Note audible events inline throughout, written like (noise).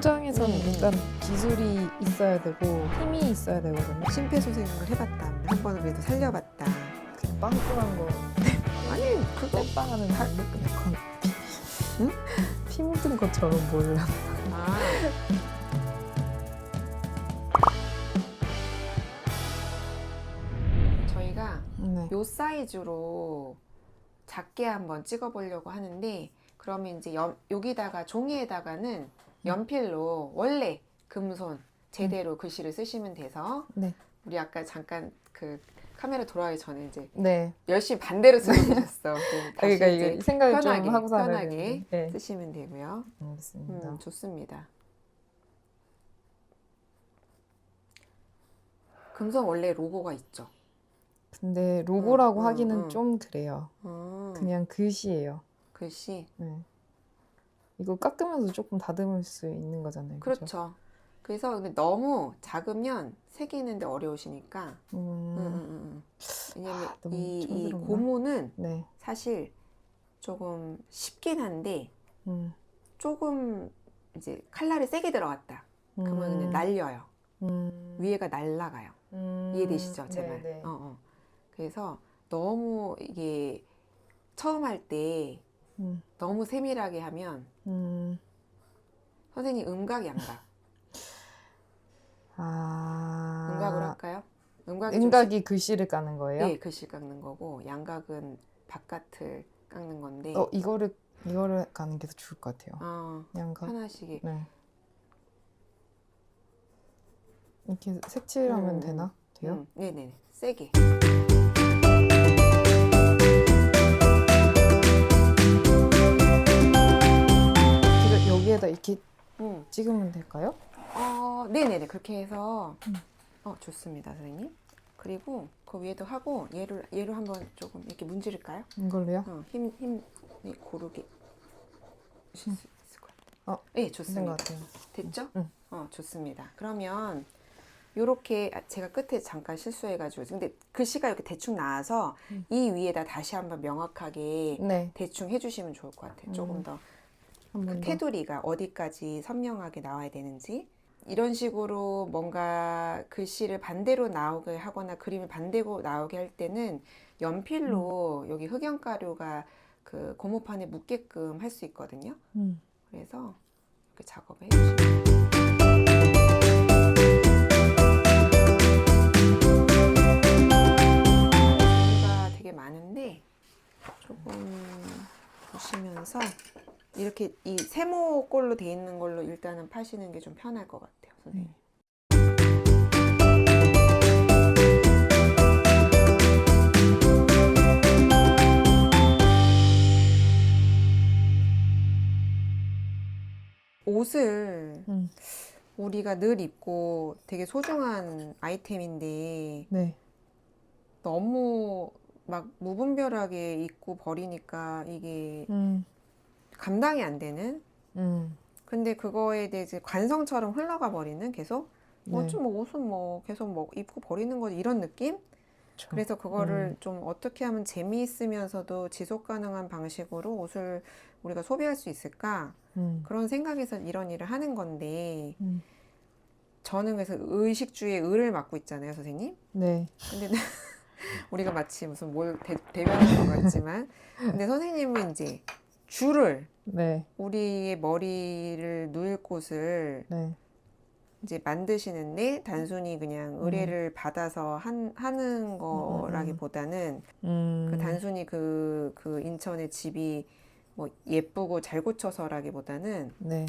현장에서는 음, 음. 일단 기술이 있어야 되고 힘이 있어야 되거든요. 심폐소생을 해봤다. 한 번은 그래도 살려봤다. 그냥 빵꾸난 거 (laughs) 아니 그거 땜빵하는 방법 약간 피, 응? 피 묻은 것처럼 보이려. 아. 저희가 네. 요 사이즈로 작게 한번 찍어보려고 하는데 그러면 이제 연- 여기다가 종이에다가는 연필로 원래 금손 제대로 글씨를 쓰시면 돼서 네. 우리 아까 잠깐 그 카메라 돌아가기 전에 이제 네. 열심히 반대로. 그럼 다시 그러니까 이제 생각을 편하게, 좀 하고 편하게. 네. 쓰시면 되고요. 알겠습니다. 음, 좋습니다. 금성 원래 로고가 있죠. 근데 로고라고 음, 하기는 음, 음. 좀 그래요. 음, 그냥 글씨예요. 글씨. 네. 이거 깎으면서 조금 다듬을 수 있는 거잖아요. 그죠? 그렇죠. 그래서 근데 너무 작으면 새기는데 어려우시니까. 음, 음, 음, 음, 음. 왜냐면 아, 너무 이, 이 촌스럽나? 고무는 네. 사실 조금 쉽긴 한데 음, 조금 이제 칼날이 세게 들어갔다. 그러면 그냥 음, 날려요. 음, 위에가 날라가요. 음, 이해되시죠? 제 말. 네, 네. 어, 어. 그래서 너무 이게 처음 할 때 음, 너무 세밀하게 하면 음, 선생님 음각 양각 아, 음각으로 할까요? 음각이 좀 음각이 글씨를 까는 쉽- 거예요? 네, 글씨 깎는 거고 양각은 바깥을 깎는 건데 어, 이거를 이거를 가는 게 더 좋을 것 같아요. 어, 양각. 편하시게 네. 이렇게 색칠하면 음, 되나? 돼요? 음, 네네 세게 여기에다 이렇게 음. 찍으면 될까요? 어, 네네네 그렇게 해서 음. 어 좋습니다 선생님 그리고 그 위에도 하고 얘를 얘를 한번 조금 이렇게 문지를까요? 이걸로요? 어, 힘, 힘 네, 고르게 하실 수 있을 것 같아요. 어, 네, 좋습니다. 같아요. 됐죠? 응. 어, 좋습니다. 그러면 요렇게 아, 제가 끝에 잠깐 실수해가지고 근데 글씨가 이렇게 대충 나와서 음. 이 위에다 다시 한번 명확하게 네, 대충 해주시면 좋을 것 같아요. 조금 음. 더 더. 테두리가 어디까지 선명하게 나와야 되는지 이런 식으로 뭔가 글씨를 반대로 나오게 하거나 그림을 반대로 나오게 할 때는 연필로 음. 여기 흑연가루가 그 고무판에 묻게끔 할 수 있거든요. 음. 그래서 이렇게 작업을 해주시면 되게 많은데 조금 보시면서 이렇게 이 세모꼴로 돼 있는 걸로 일단은 파시는 게 좀 편할 것 같아요, 선생님. 옷을 음. 우리가 늘 입고 되게 소중한 아이템인데 네. 너무 막 무분별하게 입고 버리니까 이게 음. 감당이 안 되는 음. 근데 그거에 대해 이제 관성처럼 흘러가 버리는 계속 뭐 네. 좀뭐 옷은 뭐 계속 뭐 입고 버리는 거지 이런 느낌? 그렇죠. 그래서 그거를 음. 좀 어떻게 하면 재미있으면서도 지속 가능한 방식으로 옷을 우리가 소비할 수 있을까? 음. 그런 생각에서 이런 일을 하는 건데 음. 저는 그래서 의식주의 의를 맡고 있잖아요, 선생님. 네. 근데 (laughs) 우리가 마치 무슨 뭘 대, 대변하는 것 같지만 근데 선생님은 이제 줄을 네. 우리의 머리를 누일 곳을 네. 이제 만드시는데 단순히 그냥 의뢰를 받아서 한, 하는 거라기보다는 음. 그 단순히 그, 그 인천의 집이 뭐 예쁘고 잘 고쳐서라기보다는 네.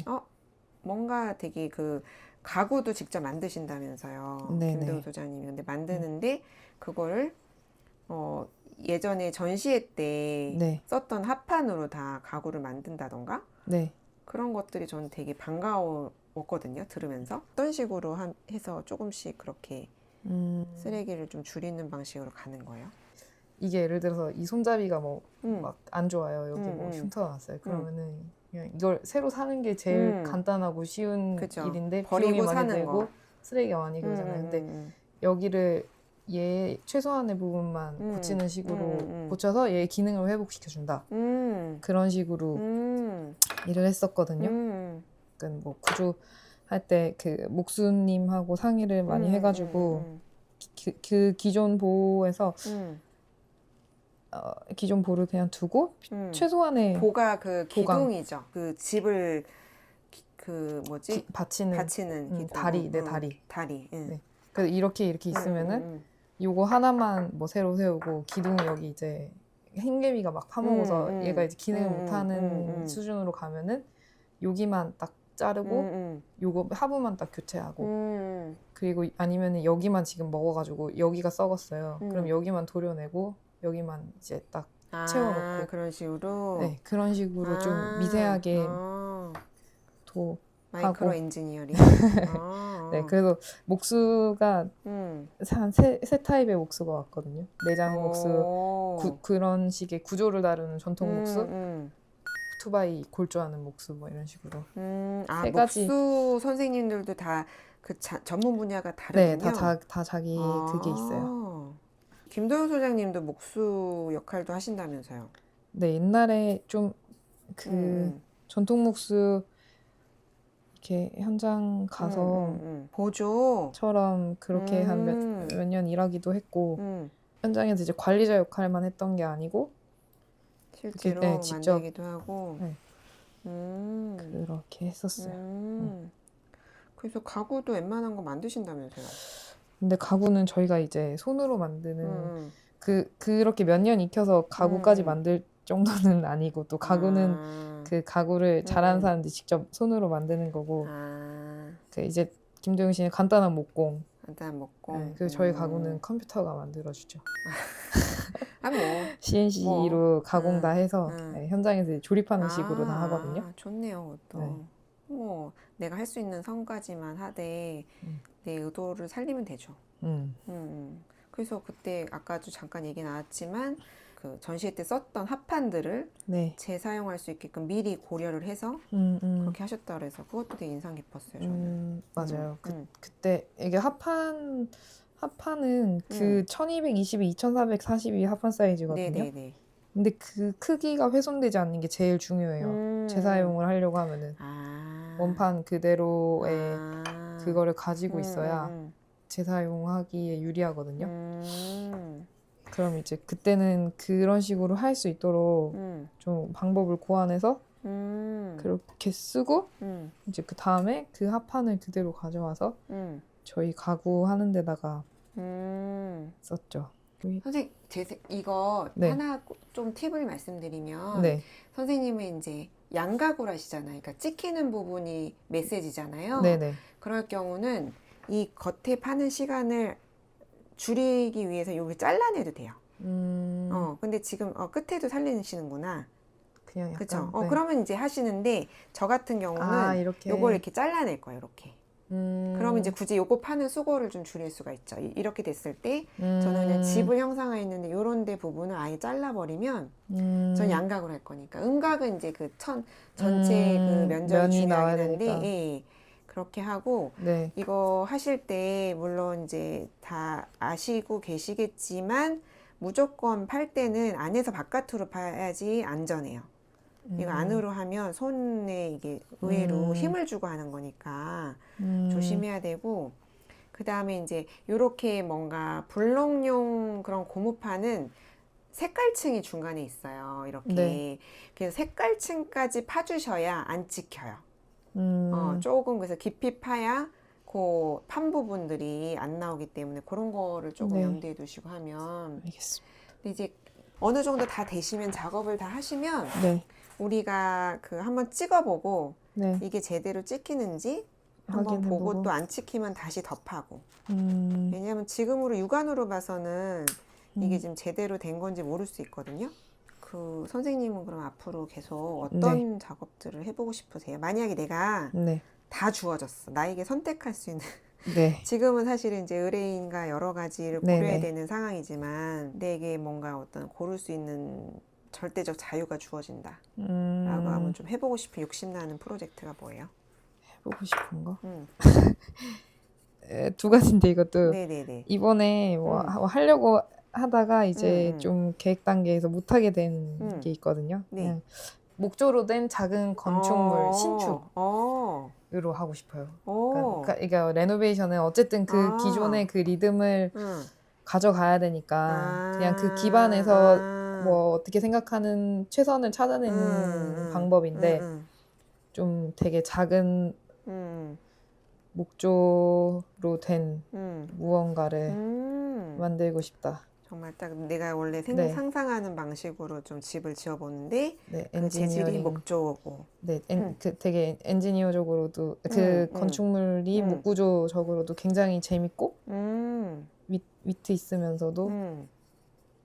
뭔가 되게 그 가구도 직접 만드신다면서요. 네네. 김대우 소장님이. 근데 만드는데 그걸 어 예전에 전시회 때 네. 썼던 합판으로 다 가구를 만든다던가 네. 그런 것들이 저는 되게 반가웠거든요. 들으면서 어떤 식으로 한, 해서 조금씩 그렇게 음. 쓰레기를 좀 줄이는 방식으로 가는 거예요. 이게 예를 들어서 이 손잡이가 뭐 음. 막안 좋아요. 여기 음, 뭐 음. 흉터가 났어요. 그러면은 그냥 이걸 새로 사는 게 제일 음. 간단하고 쉬운 그죠. 일인데 버리고 사는 들고 거. 쓰레기가 많이 음, 그러잖아요. 음, 근데 음, 여기를 얘 최소한의 부분만 음. 고치는 식으로 음, 음. 고쳐서 얘의 기능을 회복시켜 준다. 음. 그런 식으로 음. 일을 했었거든요. 음. 어쨌든 뭐 구조 할때 그 목수님하고 상의를 많이 음, 해가지고 음, 그, 그 기존 보에서 음, 어, 기존 보를 그냥 두고 음. 최소한의 보가 그 보강. 기둥이죠. 그 집을 기- 그 뭐지 기- 받치는 받치는 음, 기둥. 다리, 네, 음, 다리. 다리. 응. 네. 그래서 이렇게 이렇게 음, 있으면은 음, 요거 하나만 뭐 새로 세우고 기둥이 여기 이제 흰개미가 막 파먹어서 음, 음. 얘가 이제 기능을 음, 못하는 음, 음. 수준으로 가면은 여기만 딱 음, 자르고 음, 요거 하부만 딱 교체하고 음, 그리고 아니면은 여기만 지금 먹어가지고 여기가 썩었어요. 음. 그럼 여기만 도려내고 여기만 이제 딱 아, 채워놓고. 그런 식으로. 네, 그런 식으로 좀 아, 미세하게 어, 도. 마이크로 하고. 엔지니어링. (laughs) 아, 네, 그래서 목수가 음. 한세 세 타입의 목수가 왔거든요. 내장 목수, 오. 구- 그런 식의 구조를 다루는 전통 음, 목수, 음, 투바이 골조하는 목수 뭐 이런 식으로. 음. 아, 세 가지. 목수 선생님들도 다 그 전문 분야가 다르군요. 네, 다, 자, 다 자기 그게 있어요. 아. 김도영 소장님도 목수 역할도 하신다면서요? 네, 옛날에 좀그 음, 전통 목수 이렇게 현장 가서 음, 음, 음. 보조. 처럼 그렇게 한 음. 몇년 일하기도 했고 음, 현장에서 이제 관리자 역할만 했던 게 아니고 실제로 네, 직접. 만들기도 하고. 네. 음, 그렇게 했었어요. 음. 그래서 가구도 웬만한 거 만드신다면서요? 근데 가구는 저희가 이제 손으로 만드는 음, 그 그렇게 몇 년 익혀서 가구까지 음. 만들 정도는 (laughs) 아니고 또 가구는 아, 그 가구를 잘하는 음. 사람들이 직접 손으로 만드는 거고 아, 그 이제 김도영 씨는 간단한 목공 일단 먹고. 네, 그리고 저희 음. 가구는 컴퓨터가 만들어주죠 아, 뭐. (laughs) CNC로 가공 다 음, 해서 음. 네, 현장에서 조립하는 식으로 다 아, 하거든요 좋네요, 그것도. 네. 뭐 내가 할 수 있는 선까지만 하되 음. 내 의도를 살리면 되죠. 음. 음, 음. 그래서 그때 아까도 잠깐 얘기 나왔지만 그 전시회 때 썼던 합판들을 네 재사용할 수 있게끔 미리 고려를 해서 음, 음. 그렇게 하셨다 그래서 그것도 되게 인상 깊었어요. 저는. 음, 맞아요. 그, 음, 그때 이게 합판 합판은 그 음. 1222, 2442 합판 사이즈거든요. 네네네. 근데 그 크기가 훼손되지 않는 게 제일 중요해요. 음. 재사용을 하려고 하면은 아. 원판 그대로의 아. 그거를 가지고 음, 있어야 음, 재사용하기에 유리하거든요. 음. 그럼 이제 그때는 그런 식으로 할 수 있도록 음. 좀 방법을 고안해서 음. 그렇게 쓰고 음. 이제 그 다음에 그 합판을 그대로 가져와서 음. 저희 가구 하는 데다가 음. 썼죠. 선생 제 세- 이거 네. 하나 꼭 좀 팁을 말씀드리면 네, 선생님은 이제 양각으로 하시잖아요. 그러니까 찍히는 부분이 메시지잖아요. 네 네. 그럴 경우는 이 겉에 파는 시간을 줄이기 위해서 여기 잘라내도 돼요. 음, 어, 근데 지금 어, 끝에도 살리시는구나. 그냥 약간. 그렇죠. 어, 네. 그러면 이제 하시는데 저 같은 경우는 아 이렇게. 요걸 이렇게 잘라낼 거예요. 이렇게. 음, 그러면 이제 굳이 요거 파는 수고를 좀 줄일 수가 있죠. 이- 이렇게 됐을 때 저는 그냥 음, 집을 형상화했는데 요런 데 부분을 아예 잘라버리면 음, 전 양각으로 할 거니까 음각은 이제 그 천 전체 음, 그 면적이 면이 중요하긴 한데 되니까. 예, 예. 그렇게 하고 네. 이거 하실 때 물론 이제 다 아시고 계시겠지만 무조건 팔 때는 안에서 바깥으로 파야지 안전해요. 이거 음, 안으로 하면 손에 이게 의외로 음. 힘을 주고 하는 거니까 음, 조심해야 되고 그 다음에 이제 요렇게 뭔가 블록용 그런 고무판은 색깔층이 중간에 있어요. 이렇게 네. 그래서 색깔층까지 파주셔야 안 찍혀요. 음, 어, 조금 그래서 깊이 파야 그 판 부분들이 안 나오기 때문에 그런 거를 조금 네. 염두에 두시고 하면 알겠습니다. 근데 이제 어느 정도 다 되시면 작업을 다 하시면 네, 우리가 그 한번 찍어보고 네. 이게 제대로 찍히는지 한번 확인해보고. 보고 또 안 찍히면 다시 덮하고 음, 왜냐하면 지금으로 육안으로 봐서는 이게 음. 지금 제대로 된 건지 모를 수 있거든요. 그 선생님은 그럼 앞으로 계속 어떤 작업들을 해보고 싶으세요? 만약에 내가 네, 다 주어졌어. 나에게 선택할 수 있는. (laughs) 네, (laughs) 지금은 사실은 이제 의뢰인과 여러 가지를 네네. 고려해야 되는 상황이지만 내게 뭔가 어떤 고를 수 있는 절대적 자유가 주어진다. 음, 라고 하면 좀 해보고 싶은 욕심나는 프로젝트가 뭐예요? 해보고 싶은 거. 음. (laughs) 에, 두 가지인데 이것도 네네네. 이번에 뭐 음. 하- 하려고 하다가 이제 음, 음. 좀 계획 단계에서 못하게 된 음. 게 있거든요. 네. 그냥 목조로 된 작은 건축물 어, 신축. 어. 으로 하고 싶어요. 오. 그러니까, 그러니까 레노베이션은 어쨌든 그 아. 기존의 그 리듬을 응. 가져가야 되니까 아. 그냥 그 기반에서 아. 뭐 어떻게 생각하는 최선을 찾아내는 음, 음. 방법인데 음, 좀 되게 작은 음, 목조로 된 음, 무언가를 음. 만들고 싶다. 정말 딱 내가 원래 생, 네. 상상하는 방식으로 좀 집을 지어보는데 네, 그 재질이 엔지니어링. 목조고. 네, 엔, 음. 그 되게 엔지니어적으로도 그 음, 음. 건축물이 음. 목구조적으로도 굉장히 재밌고 음, 위, 위트 있으면서도 음.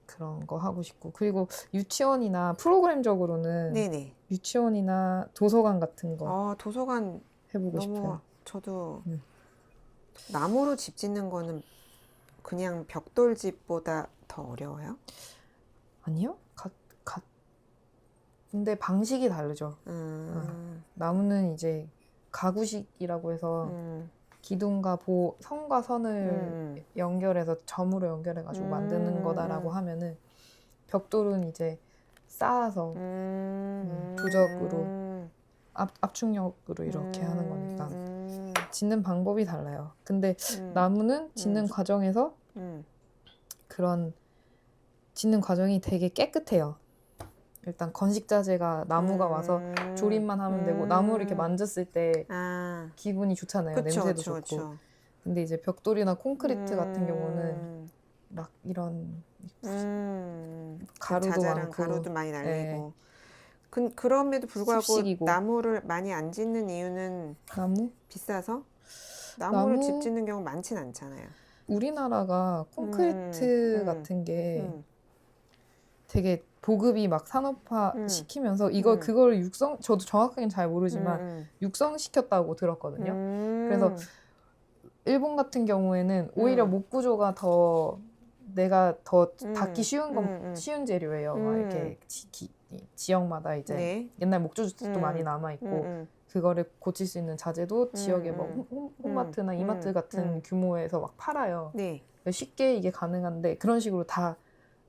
그런 거 하고 싶고 그리고 유치원이나 프로그램적으로는 네네. 유치원이나 도서관 같은 거 어, 도서관 해보고 너무 싶어요. 저도 음. 나무로 집 짓는 거는 그냥 벽돌 집보다 더 어려워요. 아니요? 가, 가. 근데 방식이 다르죠. 음, 나무는 이제 가구식이라고 해서 음, 기둥과 보, 선과 선을 음, 연결해서 점으로 연결해가지고 음, 만드는 거다라고 음. 하면은 벽돌은 이제 쌓아서 음, 조적으로 음, 압, 압축력으로 이렇게 하는 음, 거니까 음, 짓는 방법이 달라요. 근데 음, 나무는 짓는 음. 과정에서 음, 그런 짓는 과정이 되게 깨끗해요. 일단 건식자재가 나무가 와서 음, 조립만 하면 되고 나무를 이렇게 음. 만졌을 때 아, 기분이 좋잖아요. 그쵸, 냄새도 그쵸, 좋고. 그쵸. 근데 이제 벽돌이나 콘크리트 같은 경우는 음, 막 이런 음, 가루도 자잘한 많고 가루도 많이 날리고. 네. 그, 그럼에도 불구하고 습식이고. 나무를 많이 안 짓는 이유는 나무? 비싸서 나무를 나무- 집 짓는 경우 많진 않잖아요. 우리나라가 콘크리트 음, 같은 게 음, 되게 보급이 막 산업화 음. 시키면서 이거 음. 그걸 육성 저도 정확하게는 잘 모르지만 음, 육성시켰다고 들었거든요. 음. 그래서 일본 같은 경우에는 오히려 음. 목 구조가 더 내가 더 음, 닿기 쉬운 건 음, 음. 쉬운 재료예요. 막 음. 이렇게 지, 기- 이 지역마다 이제 네. 옛날 목조도 음. 많이 남아 있고 음, 음. 그거를 고칠 수 있는 자재도 지역에 뭐 음. 홈, 홈, 마트나 음. 이마트 음. 같은 음. 규모에서 막 팔아요. 네. 쉽게 이게 가능한데 그런 식으로 다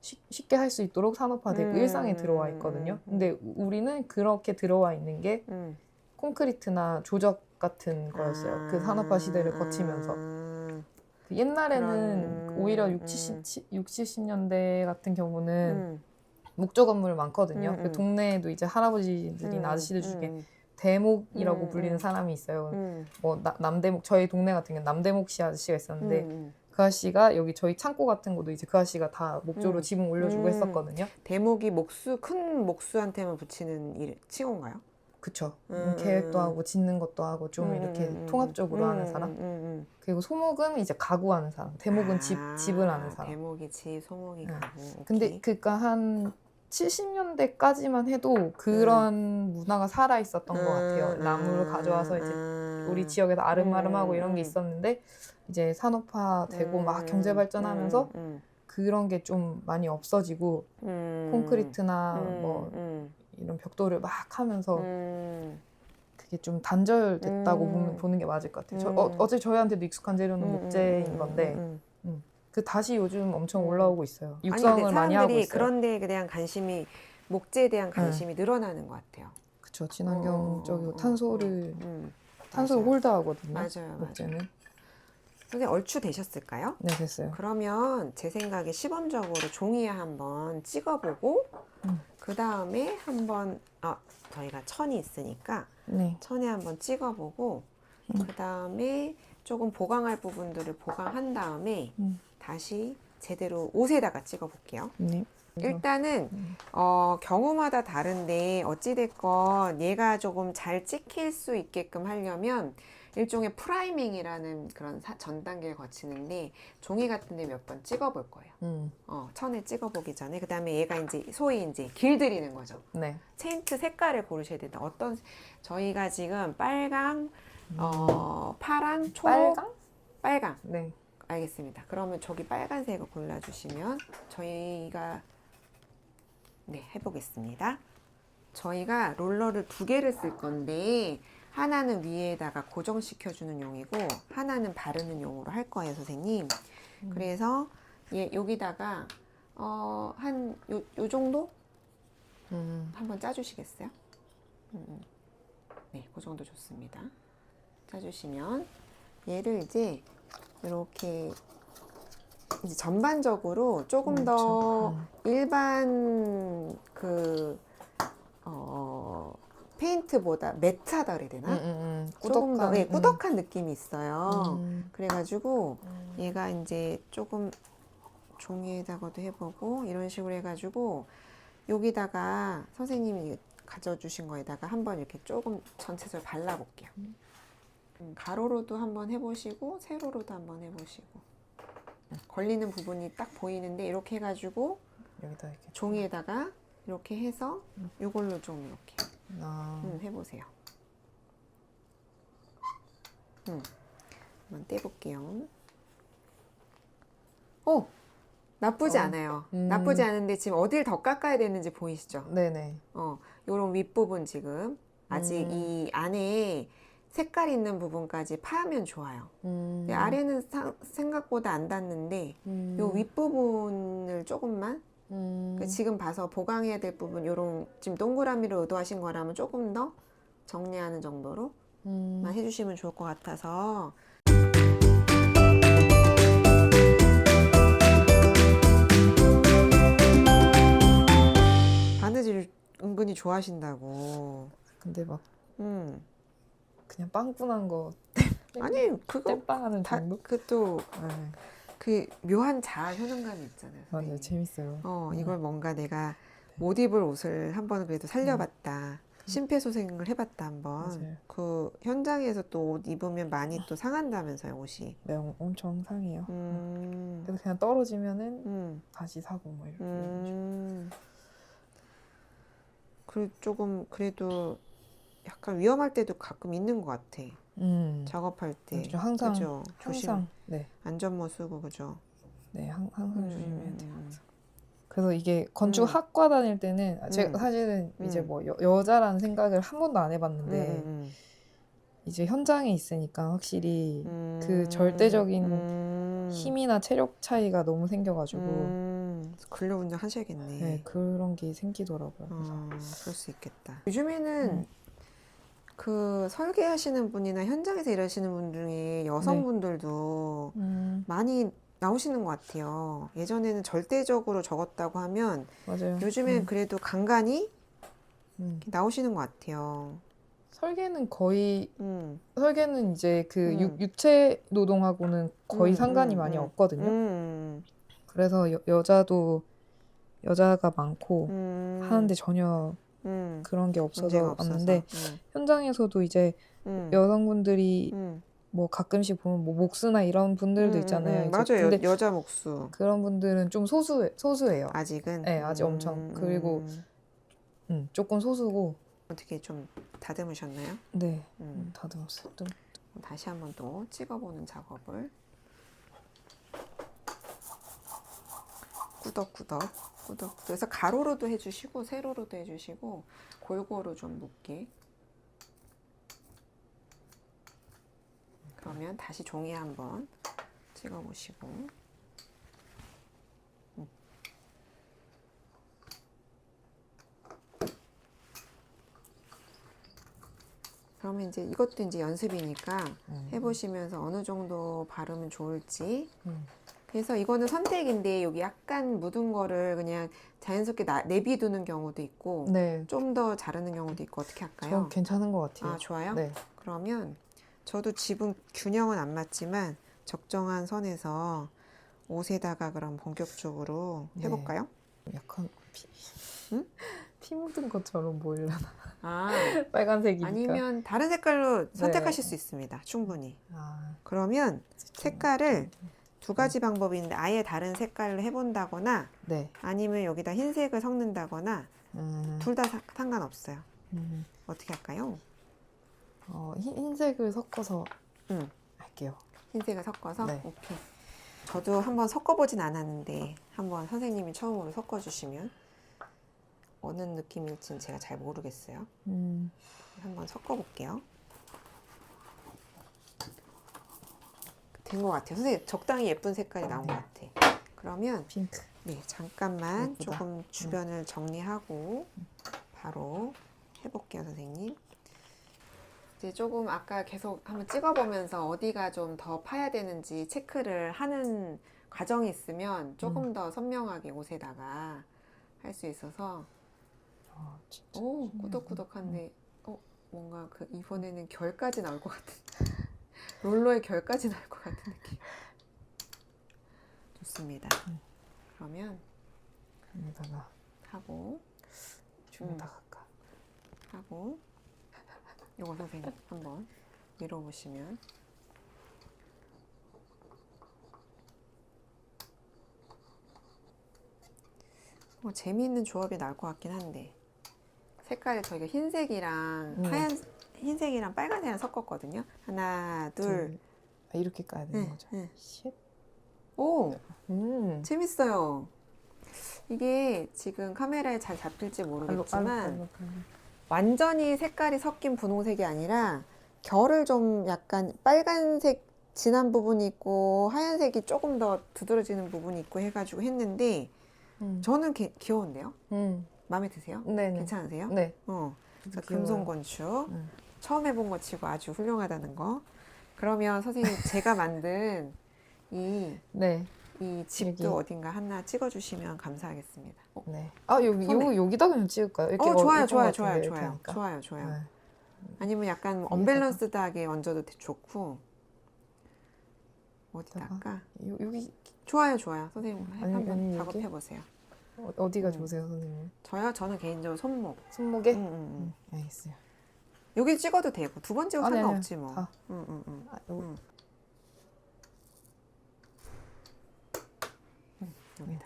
쉽- 쉽게 할 수 있도록 산업화되고 음. 일상에 들어와 있거든요. 음. 근데 우- 우리는 그렇게 들어와 있는 게 음. 콘크리트나 조적 같은 거였어요. 그 산업화 시대를 거치면서. 아. 그 옛날에는 그런- 오히려 6, 음. 70, 60, 70년대 같은 경우는 음. 목조 건물 많거든요. 음, 그 음. 동네에도 이제 할아버지들이나 음. 아저씨들 중에 음. 대목이라고 음, 불리는 음. 사람이 있어요. 음. 뭐 나- 남대목 저희 동네 같은 경우 는 남대목 씨 아저씨가 있었는데 음. 그 아저씨가 여기 저희 창고 같은 것도 이제 그 아저씨가 다 목조로 음. 지붕 올려주고 음. 했었거든요. 대목이 목수 큰 목수한테만 붙이는 일 칭호인가요? 그쵸. 음, 계획도 음. 하고 짓는 것도 하고 좀 음, 이렇게 음, 음, 통합적으로 음, 하는 음, 사람. 음, 음. 그리고 소목은 이제 가구하는 사람. 대목은 집 아, 집을 하는 사람. 대목이 집, 소목이 네. 가구. 근데. 그니까 한 70년대까지만 해도 그런 문화가 살아 있었던 것 같아요. 음, 나무를 음, 가져와서 이제 음. 우리 지역에서 아름아름하고 음, 이런 게 음. 있었는데 이제 산업화되고 막 음, 경제 발전하면서 음, 그런 게 좀 많이 없어지고 음, 콘크리트나 음, 뭐 음, 이런 벽돌을 막 하면서 음, 그게 좀 단절됐다고 음. 보면, 보는 게 맞을 것 같아요. 저, 음. 어, 어제 저희한테도 익숙한 재료는 음, 목재인 음, 음, 건데 음, 음. 그 다시 요즘 엄청 음. 올라오고 있어요. 아니, 육성을 근데 많이 하고 있어요. 그런 데에 대한 관심이 목재에 대한 관심이 늘어나는 것 같아요. 그쵸 친환경적이고 어, 어, 어, 탄소를 음, 탄소를 맞아요. 홀드하거든요. 맞아요, 맞아요. 목재는 선생님 얼추 되셨을까요? 네 됐어요. 그러면 제 생각에 시범적으로 종이에 한번 찍어보고 음. 그 다음에 한번 아 저희가 천이 있으니까 네. 천에 한번 찍어보고 음. 그 다음에 조금 보강할 부분들을 보강한 다음에 음. 다시 제대로 옷에다가 찍어 볼게요. 네. 일단은 음. 어, 경우마다 다른데 어찌됐건 얘가 조금 잘 찍힐 수 있게끔 하려면 일종의 프라이밍이라는 그런 사- 전 단계를 거치는데 종이 같은 데 몇 번 찍어 볼 거예요. 음. 어, 천에 찍어 보기 전에 그 다음에 얘가 이제 소위 이제 길들이는 거죠. 네. 체인트 색깔을 고르셔야 된다. 어떤 저희가 지금 빨강, 어, 파랑, 초록, 빨강? 빨강. 네. 알겠습니다. 그러면 저기 빨간색을 골라주시면 저희가 네 해보겠습니다. 저희가 롤러를 두 개를 쓸 건데 하나는 위에다가 고정시켜주는 용이고 하나는 바르는 용으로 할 거예요, 선생님. 음. 그래서 얘 여기다가 어, 한 요, 요 정도 음. 한번 짜주시겠어요? 음, 음. 네, 그 정도 좋습니다. 짜주시면 얘를 이제 이렇게 이제 전반적으로 조금 더 음. 일반 그 어, 페인트보다 매트하다 그래야 되나? 음, 음, 음. 조금 더 네, 음. 꾸덕한 느낌이 있어요. 음. 그래가지고 음. 얘가 이제 조금 종이에다가도 해보고 이런 식으로 해가지고 여기다가 선생님이 가져주신 거에다가 한번 이렇게 조금 전체적으로 발라볼게요. 음, 가로로도 한번 해보시고 세로로도 한번 해보시고 걸리는 부분이 딱 보이는데 이렇게 해가지고 여기다 이렇게 종이에다가 이렇게 해서 음. 이걸로 좀 이렇게 아, 음, 해보세요. 음, 한번 떼볼게요. 오! 나쁘지 어. 않아요. 음. 나쁘지 않은데 지금 어딜 더 깎아야 되는지 보이시죠? 네네. 어, 요런 윗부분 지금 아직 음. 이 안에 색깔 있는 부분까지 파면 좋아요. 음. 근데 아래는 상- 생각보다 안 닿는데 음. 요 윗부분을 조금만 음. 그 지금 봐서 보강해야 될 부분 요런 지금 동그라미로 의도하신 거라면 조금 더 정리하는 정도로만 음. 해주시면 좋을 것 같아서 바느질 은근히 좋아하신다고. 근데 막 음. 그냥 빵꾸난 거 아니 그거 땜빵하는 다 정도? 그또 네. 그 묘한 자아 효능감이 있잖아요. 맞아요. 선생님. 재밌어요. 어, 음. 이걸 뭔가 내가 못 입을 옷을 한번 그래도 살려봤다. 심폐소생을 해봤다 한번. 맞아요. 그 현장에서 또 옷 입으면 많이 또 상한다면서요 옷이. 네, 엄- 엄청 상해요. 음, 그래서 그냥 떨어지면은 음, 다시 사고 뭐 이렇게. 음. 그 조금 그래도 약간 위험할 때도 가끔 있는 것 같아. 음. 작업할 때. 그렇죠. 항상 그죠? 조심. 항상 네, 안전모 쓰고 그죠. 네 항, 항상 음, 조심해야 돼요. 음, 항상. 그래서 이게 건축 음. 학과 다닐 때는 제가 음. 사실은 이제 음. 뭐 여, 여자라는 생각을 한 번도 안 해봤는데 음, 이제 현장에 있으니까 확실히 음, 그 절대적인 음, 힘이나 체력 차이가 너무 생겨가지고 음, 근력 운동 하셔야겠네. 네, 그런 게 생기더라고요. 그래서 어, 그럴 수 있겠다. 요즘에는 음. 그 설계하시는 분이나 현장에서 일하시는 분 중에 여성분들도 음, 많이 나오시는 것 같아요. 예전에는 절대적으로 적었다고 하면 맞아요. 요즘엔 음, 그래도 간간히 음. 나오시는 것 같아요. 설계는 거의 음, 설계는 이제 그 음. 육, 육체 노동하고는 거의 음, 상관이 음, 많이 음. 없거든요. 음, 그래서 여, 여자도 여자가 많고 음, 하는데 전혀 음, 그런 게 없어서. 왔는데 음, 현장에서도 이제 음, 여성분들이 음, 뭐 가끔씩 보면 뭐 목수나 이런 분들도 음, 있잖아요. 음, 맞아요. 근데 여, 여자 목수. 그런 분들은 좀 소수 소수예요. 아직은. 네, 아직 엄청. 그리고 음, 음, 조금 소수고 어떻게 좀 다듬으셨나요? 네 음. 음, 다듬었어요. 또 다시 한번 또 찍어보는 작업을 꾸덕꾸덕 꾸덕 그래서 가로로도 해주시고 세로로도 해주시고 골고루 좀 묶게 그러면 다시 종이에 한번 찍어 보시고 음. 그러면 이제 이것도 이제 연습이니까 음, 해보시면서 어느 정도 바르면 좋을지. 음. 그래서 이거는 선택인데 여기 약간 묻은 거를 그냥 자연스럽게 나, 내비두는 경우도 있고 네, 좀 더 자르는 경우도 있고 어떻게 할까요? 전 괜찮은 것 같아요. 아 좋아요. 네, 그러면 저도 지금 균형은 안 맞지만 적정한 선에서 옷에다가 그럼 본격적으로 네. 해볼까요? 약간 피, 응? (laughs) 피 묻은 것처럼 보이려나 아 (laughs) 빨간색이니까. 아니면 다른 색깔로 네. 선택하실 수 있습니다. 충분히. 아, 그러면 색깔을 음. 두 가지 방법이 있는데 아예 다른 색깔로 해본다거나 네, 아니면 여기다 흰색을 섞는다거나 음, 둘 다 상관없어요. 음, 어떻게 할까요? 어, 흰, 흰색을 섞어서 음. 할게요. 흰색을 섞어서 네. 오케이. 저도 한번 섞어보진 않았는데 한번 선생님이 처음으로 섞어주시면 어느 느낌일지는 제가 잘 모르겠어요. 음, 한번 섞어볼게요. 된 것 같아요. 선생님 적당히 예쁜 색깔이 나온 것 같아. 그러면 핑크. 네 잠깐만 예쁘다. 조금 주변을 정리하고 바로 해볼게요, 선생님. 이제 조금 아까 계속 한번 찍어보면서 어디가 좀 더 파야 되는지 체크를 하는 과정이 있으면 조금 더 선명하게 옷에다가 할 수 있어서 아, 진짜. 오 신기하다. 꾸덕꾸덕한데 어 뭔가 그 이번에는 결까지 나올 것 같은 롤러의 결까지 나올 것 같은 느낌 좋습니다 음. 그러면 여기다가 하고 좀더 음. 갈까? 하고 요거 선생님 한번 밀어보시면 뭐 재미있는 조합이 나올 것 같긴 한데 색깔을 저희가 흰색이랑 음. 하얀 흰색이랑 빨간색이랑 섞었거든요 하나 둘 아, 이렇게 까야 되는 네, 거죠. 네. 쉣. 오 음. 재밌어요 이게 지금 카메라에 잘 잡힐지 모르겠지만 완전히 색깔이 섞인 분홍색이 아니라 결을 좀 약간 빨간색 진한 부분이 있고 하얀색이 조금 더 두드러지는 부분이 있고 해가지고 했는데 음. 저는 게- 귀여운데요? 음. 마음에 드세요? 네네. 괜찮으세요? 네. 어. 그래서 귀여워요. 금손 건축 음. 처음 해본 거 치고 아주 훌륭하다는 거. 그러면 선생님 (laughs) 제가 만든 이, 네. 이 집도 여기. 어딘가 하나 찍어주시면 감사하겠습니다. 어, 네. 아 여기 손에. 요 여기다 그냥 찍을까요? 이렇게 어, 어, 좋아요, 것 좋아요, 좋아요, 좋아요. 좋아요, 좋아요. 네. 아니면 약간? 언밸런스드하게 얹어도 되- 좋고 어디다 여기다가? 할까? 요, 여기 좋아요, 좋아요. 선생님 아니, 한번 아니, 여기? 작업해 보세요. 어, 어디가 음. 좋으세요, 선생님? 저요, 저는 개인적으로 손목. 손목에? 음, 음, 음, 음. 알겠어요. 여기 찍어도 되고 두 번 찍어도 아니, 아니요. 상관없지 뭐. 다. 음, 음, 음. 아, 요, 음. 음, 여기다.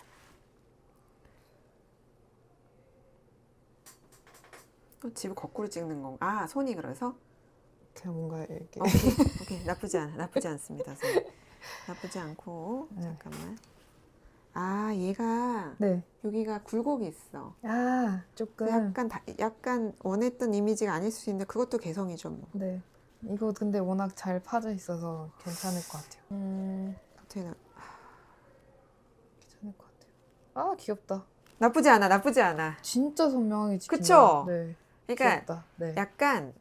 또 집을 거꾸로 찍는 건가? 아, 손이 그래서? 그냥 뭔가 이렇게 오케이, 오케이. (laughs) 나쁘지 않아. 나쁘지 않습니다. 선생님. 나쁘지 않고. 네. 잠깐만. 아, 얘가 네. 여기가 굴곡이 있어. 아, 조금 약간 다, 약간 원했던 이미지가 아닐 수 있는데 그것도 개성이죠, 뭐. 네. 이거 근데 워낙 잘 파져 있어서 괜찮을 것 같아요. 음, 어떻게 나, 괜찮을 것 같아요. 아, 귀엽다. 나쁘지 않아. 나쁘지 않아. 진짜 선명하게 찍힌다. 그쵸? 네. 그러니까 귀엽다. 네. 약간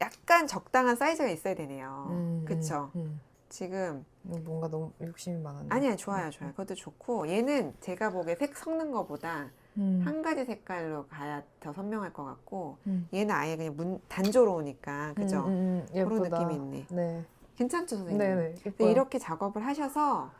약간 적당한 사이즈가 있어야 되네요. 음, 그쵸? 음, 음. 지금 이거 뭔가 너무 욕심이 많았네. 아니야 좋아요 음, 좋아요. 그것도 좋고 얘는 제가 보기에 색 섞는 것보다 음, 한 가지 색깔로 가야 더 선명할 것 같고 음. 얘는 아예 그냥 문, 단조로우니까 그죠? 음, 음, 음, 그런 예쁘다. 느낌이 있네. 네. 괜찮죠 선생님? 네네. 근데 예뻐요. 이렇게 작업을 하셔서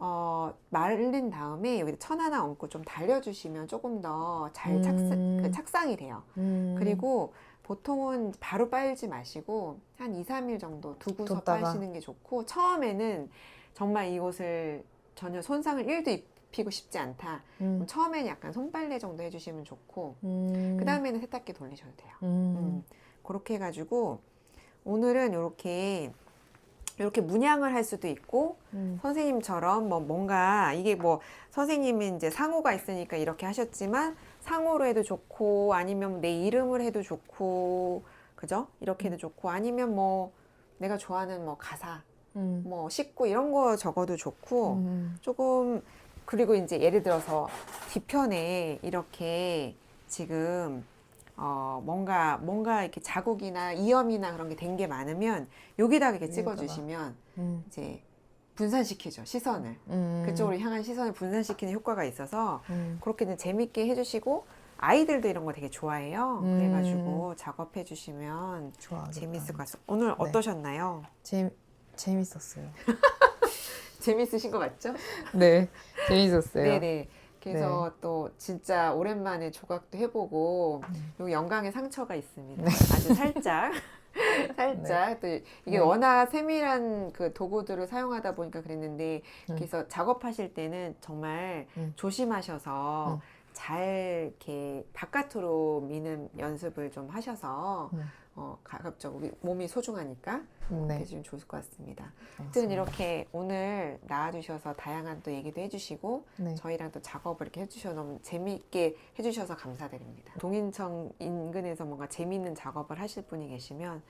어, 말린 다음에 여기 천 하나 얹고 좀 달려주시면 조금 더잘 착상, 음. 그 착상이 돼요. 음, 그리고 보통은 바로 빨지 마시고 한 2, 3일 정도 두고서 뒀다가. 빨시는 게 좋고 처음에는 정말 이 옷을 전혀 손상을 1도 입히고 싶지 않다. 음, 처음에는 약간 손빨래 정도 해주시면 좋고 음, 그 다음에는 세탁기 돌리셔도 돼요. 음, 음, 그렇게 해가지고 오늘은 이렇게 이렇게 문양을 할 수도 있고 음, 선생님처럼 뭐 뭔가 이게 뭐 선생님이 이제 상호가 있으니까 이렇게 하셨지만 상호로 해도 좋고 아니면 내 이름을 해도 좋고 그죠? 이렇게 해도 좋고 아니면 뭐 내가 좋아하는 뭐 가사 음, 뭐 식구 이런 거 적어도 좋고 음, 조금 그리고 이제 예를 들어서 뒤편에 이렇게 지금 어 뭔가 뭔가 이렇게 자국이나 이염이나 그런 게 된 게 많으면 여기다가 이렇게 여기다가. 찍어주시면 음, 이제 분산시키죠 시선을 음, 그쪽으로 향한 시선을 분산시키는 효과가 있어서 음, 그렇게 는 재밌게 해주시고 아이들도 이런 거 되게 좋아해요. 음. 그래가지고 작업해 주시면 좋아. 재밌을 것 같습니다. 오늘 네. 어떠셨나요? 재 재밌었어요. (laughs) 재밌으신 거 맞죠? 네, 재밌었어요. 네네. 그래서 또 진짜 오랜만에 조각도 해보고 음. 요 영광의 상처가 있습니다. 네. 아주 살짝. (laughs) (laughs) 살짝 또 이게 네. 워낙 세밀한 그 도구들을 사용하다 보니까 그랬는데 음. 그래서 작업하실 때는 정말 음. 조심하셔서 음. 잘 이렇게 바깥으로 미는 연습을 좀 하셔서 음. 어, 가급적 우리 몸이 소중하니까 네. 해주시면 좋을 것 같습니다. 하여튼 이렇게 오늘 나와주셔서 다양한 또 얘기도 해주시고 네. 저희랑 또 작업을 이렇게 해주셔서 너무 재미있게 해주셔서 감사드립니다. 동인청 인근에서 뭔가 재미있는 작업을 하실 분이 계시면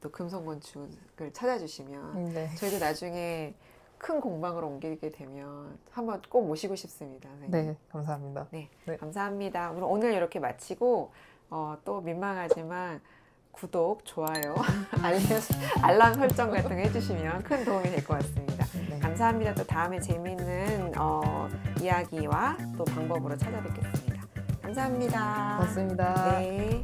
또 금성건축을 찾아주시면 네. 저희도 나중에 큰 공방으로 옮기게 되면 한번 꼭 모시고 싶습니다. 선생님. 네, 감사합니다. 네, 네. 감사합니다. 오늘 이렇게 마치고 어, 또 민망하지만 구독, 좋아요, (laughs) 알림, 알람 설정 같은 거 해주시면 큰 도움이 될 것 같습니다. 네. 감사합니다. 또 다음에 재미있는 어, 이야기와 또 방법으로 찾아뵙겠습니다. 감사합니다. 맞습니다. 네.